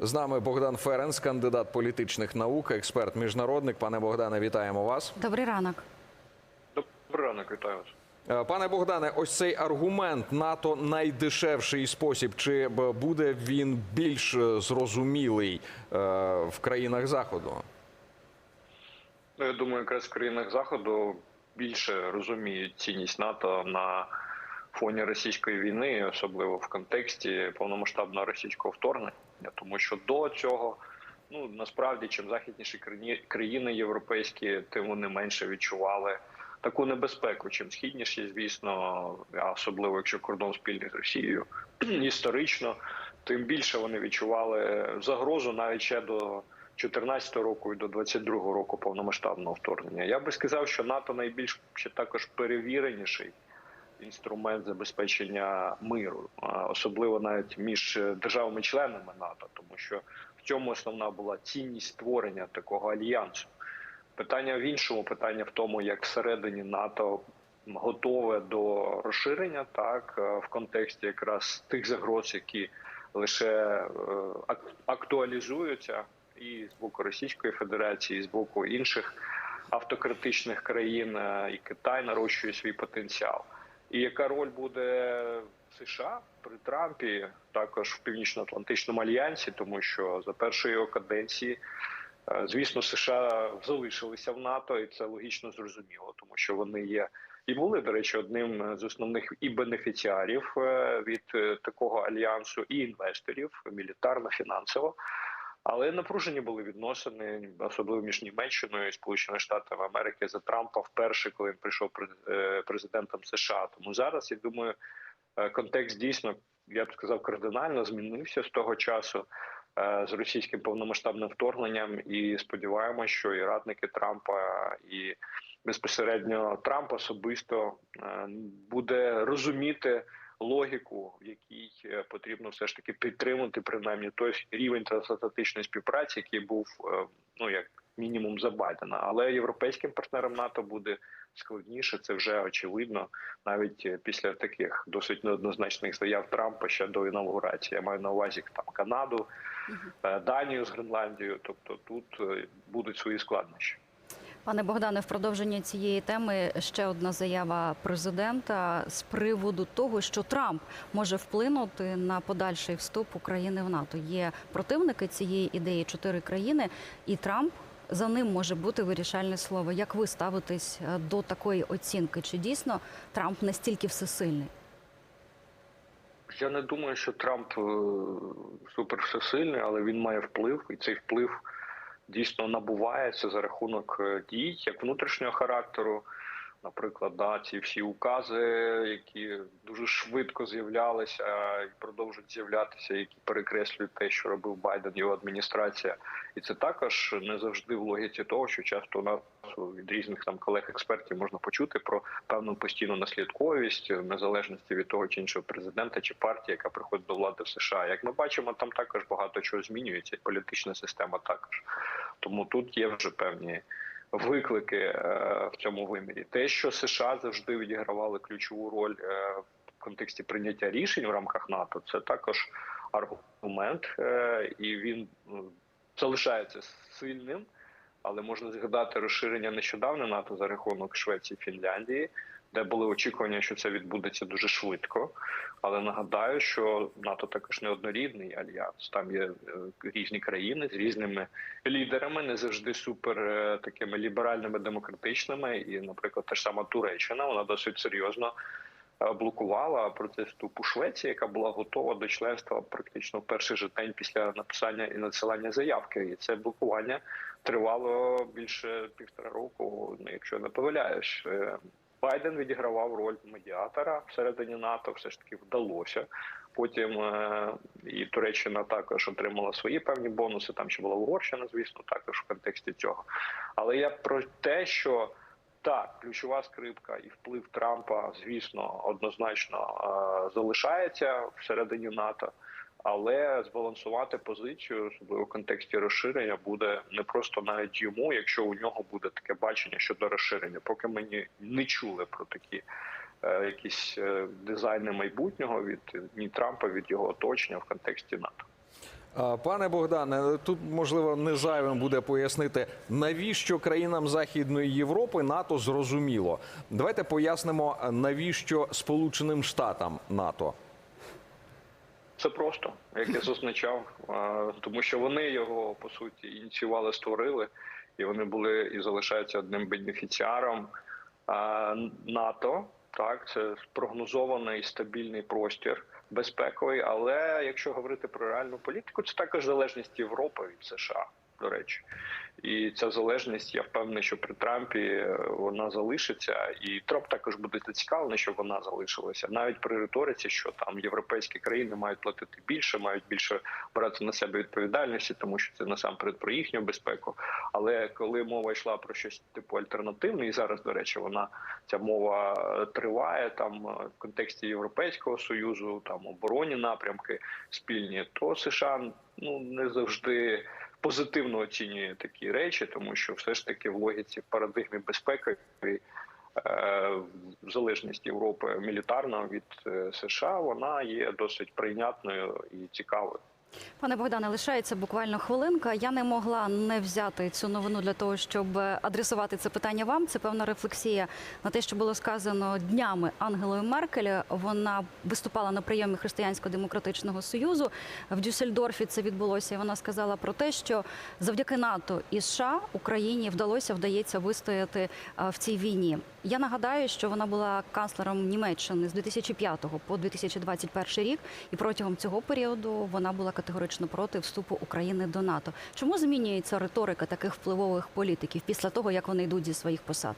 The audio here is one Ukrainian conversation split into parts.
З нами Богдан Ференц, кандидат політичних наук, експерт міжнародник. Пане Богдане, вітаємо вас. Добрий ранок. Добрий ранок, вітаю вас. Е, Пане Богдане, ось цей аргумент НАТО найдешевший спосіб. Чи буде він більш е, зрозумілий е, в країнах заходу? Ну, я думаю, якраз в країнах заходу більше розуміють цінність НАТО на фоні російської війни, особливо в контексті повномасштабного російського вторгнення, тому що до цього. Ну насправді, чим західніші країни- європейські, тим вони менше відчували таку небезпеку. Чим східніші, звісно, особливо якщо кордон спільний з Росією історично, тим більше вони відчували загрозу навіть ще до 14 року і до 22 року повномасштабного вторгнення. Я би сказав, що НАТО найбільш ще також перевіреніший інструмент забезпечення миру, особливо навіть між державами-членами НАТО, тому що в цьому основна була цінність створення такого альянсу. Питання в іншому, питання в тому, як всередині НАТО готове до розширення, так е, в контексті якраз тих загроз, які лише е, актуалізуються і з боку Російської Федерації, і з боку інших автократичних країн, е, і Китай нарощує свій потенціал. І яка роль буде США при Трампі, також в Північно-Атлантичному альянсі, тому що за першої його каденції, е, звісно, США залишилися в НАТО, і це логічно зрозуміло, тому що вони є і були, до речі, одним з основних і бенефіціарів е, від е, такого альянсу, і інвесторів мілітарно, фінансово. Але напружені були відносини, особливо між Німеччиною і Сполученими Штатами Америки за Трампа вперше, коли він прийшов е, президентом США. Тому зараз я думаю, е, контекст дійсно я б сказав кардинально змінився з того часу е, з російським повномасштабним вторгненням. І сподіваємося, що і радники Трампа, і безпосередньо Трамп особисто буде розуміти логіку, в якій е, потрібно все ж таки підтримати принаймні той рівень трансатлантичної співпраці, який був е, ну як мінімум за Байдена. Але європейським партнерам НАТО буде складніше. Це вже очевидно, навіть е, після таких досить неоднозначних заяв Трампа ще до інаугурації. Я маю на увазі там Канаду, Данію з Гренландією. Тобто тут будуть свої складнощі. Пане Богдане, в продовження цієї теми ще одна заява президента з приводу того, що Трамп може вплинути на подальший вступ України в НАТО. Є противники цієї ідеї чотири країни, і Трамп за ним може бути вирішальне слово. Як ви ставитесь е, до такої оцінки? Чи дійсно Трамп настільки всесильний? Я не думаю, що Трамп е, супер всесильний, але він має вплив, і цей вплив дійсно набувається за рахунок е, дій як внутрішнього характеру. Наприклад, да, ці всі укази, які дуже швидко з'являлися і продовжують з'являтися, які перекреслюють те, що робив Байден його адміністрація, і це також не завжди в логіці того, що часто у нас від різних там колег-експертів можна почути про певну постійну наслідковість в незалежності від того чи іншого президента чи партії, яка приходить до влади в США. Як ми бачимо, там також багато чого змінюється, і політична система також. Тому тут є вже певні виклики е, в цьому вимірі. Те, що США завжди відігравали ключову роль е, в контексті прийняття рішень в рамках НАТО, це також аргумент, е, і він залишається сильним. Але можна згадати розширення нещодавне НАТО за рахунок Швеції Фінляндії, де були очікування, що це відбудеться дуже швидко. Але нагадаю, що НАТО також не однорідний альянс. Там є е, різні країни з різними лідерами, не завжди супер е, такими ліберальними, демократичними. І, наприклад, та ж сама Туреччина, вона досить серйозно блокувала процес вступу Швеції, яка була готова до членства практично в перший же день після написання і надсилання заявки. І це блокування тривало більше півтора року. Ну, якщо не помиляюсь. Е, Байден відігравав роль медіатора всередині НАТО, все ж таки вдалося. Потім е, і Туреччина також отримала свої певні бонуси. Там ще була Угорщина, звісно, також в контексті цього. Але я про те, що так, ключова скрипка і вплив Трампа, звісно, однозначно е, залишається всередині НАТО. Але збалансувати позицію, особливо в контексті розширення, буде не просто навіть йому, якщо у нього буде таке бачення щодо розширення. Поки ми ні, не чули про такі е, якісь е, дизайни майбутнього від ні Трампа, від його оточення в контексті НАТО. Пане Богдане, тут можливо не зайвим буде пояснити, навіщо країнам Західної Європи НАТО зрозуміло. Давайте пояснимо, навіщо Сполученим Штатам НАТО. Це просто, як я зазначав, тому що вони його по суті ініціювали, створили, і вони були і залишаються одним бенефіціаром НАТО. Так, це прогнозований стабільний простір безпековий. Але якщо говорити про реальну політику, це також залежність Європи від США, до речі. І ця залежність, я впевнений, що при Трампі е, вона залишиться, і Трамп також буде зацікавлений, щоб вона залишилася. Навіть при риториці, що там європейські країни мають платити більше, мають більше брати на себе відповідальності, тому що це насамперед про їхню безпеку. Але коли мова йшла про щось типу альтернативне, і зараз, до речі, вона ця мова е, триває там е, в контексті Європейського союзу, там оборонні напрямки спільні, то США ну не завжди позитивно оцінює такі речі, тому що все ж таки в логіці парадигмі безпеки е, залежність Європи мілітарна від е, США вона є досить прийнятною і цікавою. Пане Богдане, лишається буквально хвилинка. Я не могла не взяти цю новину для того, щоб адресувати це питання вам. Це певна рефлексія на те, що було сказано днями Ангелою Меркель. Вона виступала на прийомі Християнсько-демократичного союзу в Дюссельдорфі. Це відбулося. І Вона сказала про те, що завдяки НАТО і США Україні вдалося вдається вистояти в цій війні. Я нагадаю, що вона була канцлером Німеччини з 2005 по 2021 рік, і протягом цього періоду вона була категорично проти вступу України до НАТО. Чому змінюється риторика таких впливових політиків після того, як вони йдуть зі своїх посад?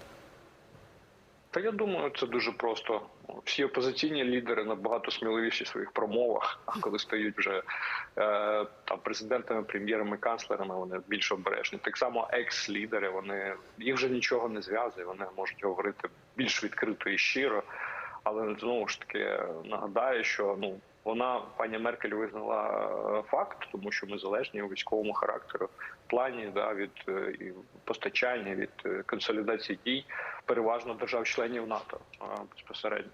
Та я думаю, це дуже просто. Всі опозиційні лідери набагато сміливіші в своїх промовах. А коли стають вже е, там президентами, прем'єрами, канцлерами, вони більш обережні. Так само екс-лідери, вони їх вже нічого не зв'язує. Вони можуть говорити більш відкрито і щиро. Але знову ж таки нагадаю, що ну вона пані Меркель визнала е, факт, тому що ми залежні у військовому характеру плані да від е, постачання від е, консолідації дій переважно держав-членів НАТО безпосередньо.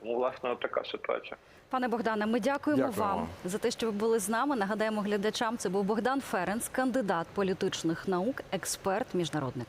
Тому власне така ситуація. Пане Богдане, ми дякуємо, Дякуємо вам вам. за те, що ви були з нами. Нагадаємо глядачам, це був Богдан Ференц, кандидат політичних наук, експерт, міжнародник.